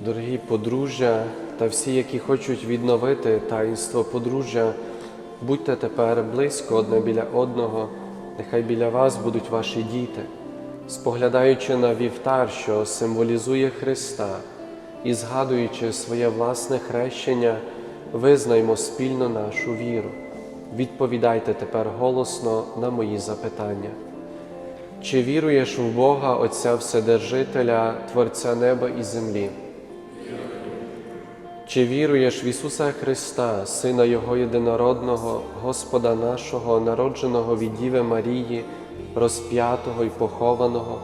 Дорогі подружжя та всі, які хочуть відновити таїнство подружжя, будьте тепер близько одне біля одного, нехай біля вас будуть ваші діти, споглядаючи на вівтар, що символізує Христа, і згадуючи своє власне хрещення, визнаймо спільно нашу віру. Відповідайте тепер голосно на мої запитання. Чи віруєш в Бога Отця Вседержителя, Творця неба і землі? Чи віруєш в Ісуса Христа, Сина Його єдинородного, Господа нашого, народженого від Діви Марії, розп'ятого і похованого,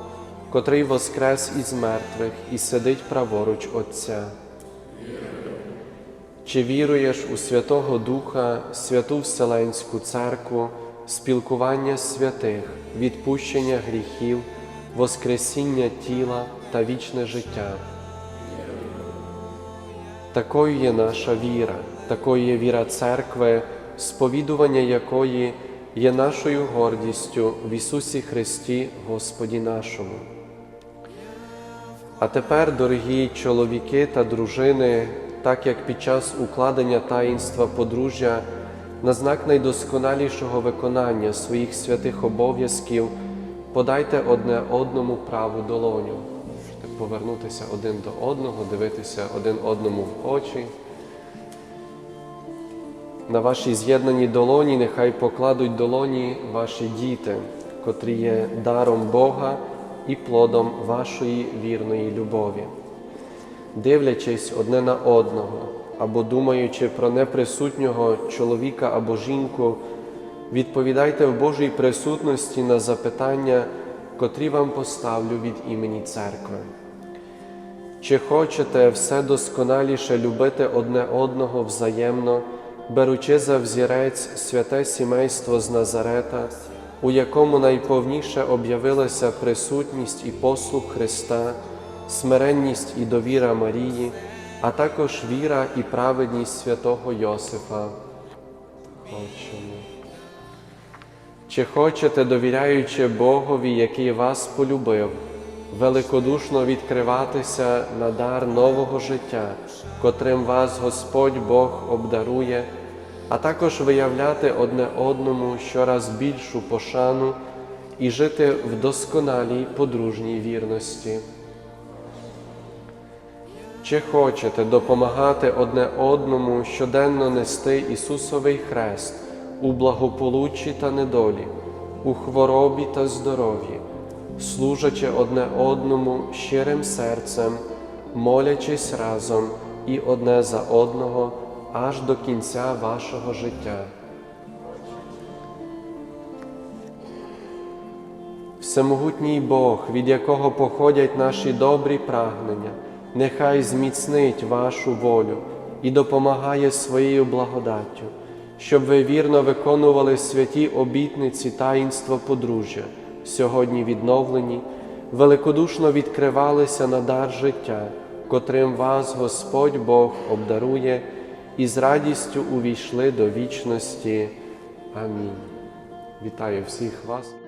котрий воскрес із мертвих і сидить праворуч Отця? Чи віруєш у Святого Духа, Святу Вселенську Церкву, спілкування святих, відпущення гріхів, Воскресіння тіла та вічне життя? Такою є наша віра, такою є віра церкви, сповідування якої є нашою гордістю в Ісусі Христі, Господі нашому. А тепер, дорогі чоловіки та дружини, так як під час укладення таїнства подружжя на знак найдосконалішого виконання своїх святих обов'язків подайте одне одному праву долоню. Повернутися один до одного, дивитися один одному в очі. На вашій з'єднаній долоні нехай покладуть долоні ваші діти, котрі є даром Бога і плодом вашої вірної любові. Дивлячись одне на одного або думаючи про неприсутнього чоловіка або жінку, відповідайте в Божій присутності на запитання, котрі вам поставлю від імені церкви. Чи хочете все досконаліше любити одне одного взаємно, беручи за взірець святе сімейство з Назарета, у якому найповніше об'явилася присутність і послуг Христа, смиренність і довіра Марії, а також віра і праведність святого Йосифа? Хочемо. Чи хочете, довіряючи Богові, який вас полюбив, великодушно відкриватися на дар нового життя, котрим вас Господь Бог обдарує, а також виявляти одне одному щораз більшу пошану і жити в досконалій подружній вірності? Чи хочете допомагати одне одному щоденно нести Ісусовий хрест у благополуччі та недолі, у хворобі та здоров'ї, служачи одне одному щирим серцем, молячись разом і одне за одного аж до кінця вашого життя? Всемогутній Бог, від якого походять наші добрі прагнення, нехай зміцнить вашу волю і допомагає своєю благодаттю, щоб ви вірно виконували святі обітниці таїнства подружжя, сьогодні відновлені, великодушно відкривалися на дар життя, котрим вас Господь Бог обдарує, і з радістю увійшли до вічності. Амінь. Вітаю всіх вас.